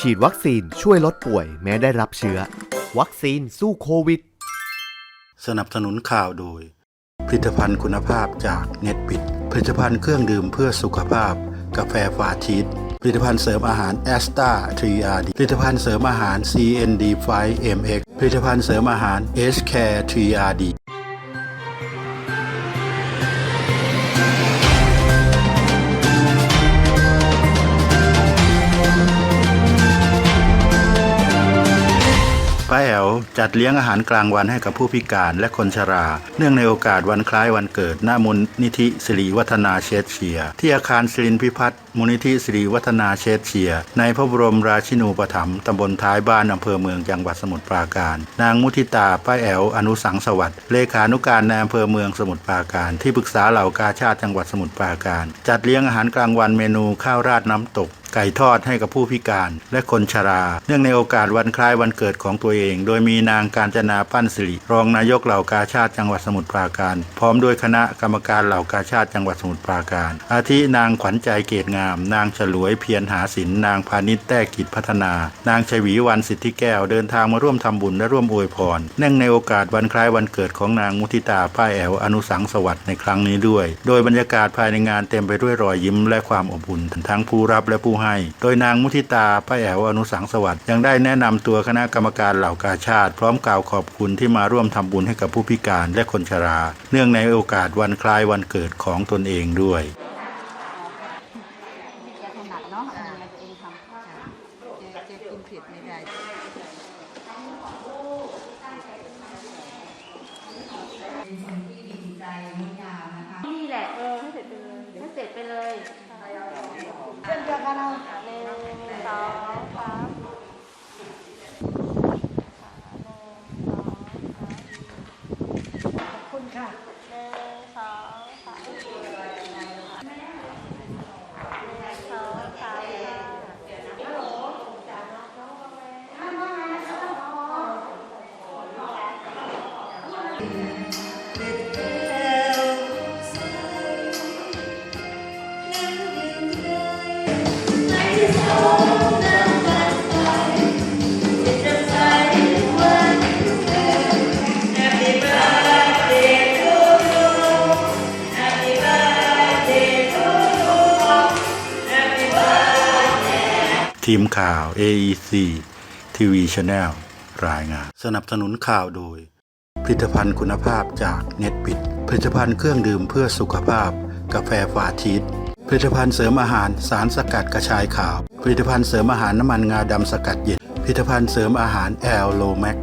ฉีดวัคซีนช่วยลดป่วยแม้ได้รับเชื้อ วัคซีนสู้โควิด สนับสนุนข่าวโดย ผลิตภัณฑ์คุณภาพจากเน็ตบิดผลิตภัณฑ์เครื่องดื่มเพื่อสุขภาพ กาแฟฟาชีสผลิตภัณฑ์เสริมอาหารแอสตาทรีอาร์ดผลิตภัณฑ์เสริมอาหาร CND 5 MX ผลิตภัณฑ์เสริมอาหาร H Care 3RD ป้าแอ๋วจัดเลี้ยงอาหารกลางวันให้กับผู้พิการและคนชรา เนื่องในโอกาสวันคล้ายวันเกิดหน้ามูลนิธิสิริวัฒนาเชษเชียร์ที่อาคารสิรินพิพัฒน์มูลนิธิสิริวัฒนาเชษเชียร์ในพระบรมราชินูปถัมภ์ตำบลท้ายบ้านอำเภอเมืองจังหวัดสมุทรปราการ นางมุทิตาป้าแอ๋วอนุสังสวัสดิ์เลขานุการในอำเภอเมืองสมุทรปราการ ที่ปรึกษาเหล่ากาชาติจังหวัดสมุทรปราการ จัดเลี้ยงอาหารกลางวันเมนูข้าวราดน้ำตก ไก่ทอดให้กับผู้พิการ และคนชรา เนื่องในโอกาสวันคล้ายวันเกิดของตัวเอง โดยมีนางการจนาปั้นสิริ รองนายกเหล่ากาชาติจังหวัดสมุทรปราการ พร้อมด้วยคณะกรรมการเหล่ากาชาติจังหวัดสมุทรปราการ อาทินางขวัญใจเกตงาม นางฉลวยเพียรหาศิลนางพานิชแต้กิจพัฒนา นางชวีวันสิทธิแก้วเดินทางมาร่วมทำบุญและร่วมอวยพรเนื่องในโอกาสวันคล้ายวันเกิดของนางมุทิตาป้ายแอวอนุสังสวัสดิ์ในครั้งนี้ด้วย โดยบรรยากาศภายในงานเต็มไปด้วยรอยยิ้มและความอบอุ่นทั้งผู้รับและผู้ให้โดยนางมุทิตาป้าแอ๋วอนุสังสวัสดิ์ยังได้แนะนำตัวคณะกรรมการเหล่ากาชาติ พร้อมกล่าวขอบคุณที่มาร่วมทำบุญให้กับผู้พิการและคนชรา เนื่องในโอกาสวันคล้ายวันเกิดของตนเองด้วยนี่แหละ เออให้เสร็จไปเลยให้เสร็จไปเลย เช่นเดียวกันเอาหนึ่งสองสามขอบคุณค่ะหนึ่งสองสามหนึ่งสองสาม ทีมข่าว AEC TV Channel รายงาน สนับสนุนข่าวโดย ผลิตภัณฑ์คุณภาพจากเน็ตบิดผลิตภัณฑ์เครื่องดื่มเพื่อสุขภาพ กาแฟฟาทีสผลิตภัณฑ์เสริมอาหารสารสกัดกระชายขาว ผลิตภัณฑ์เสริมอาหารน้ำมันงาดำสกัดเย็น ผลิตภัณฑ์เสริมอาหารแอลโลแมก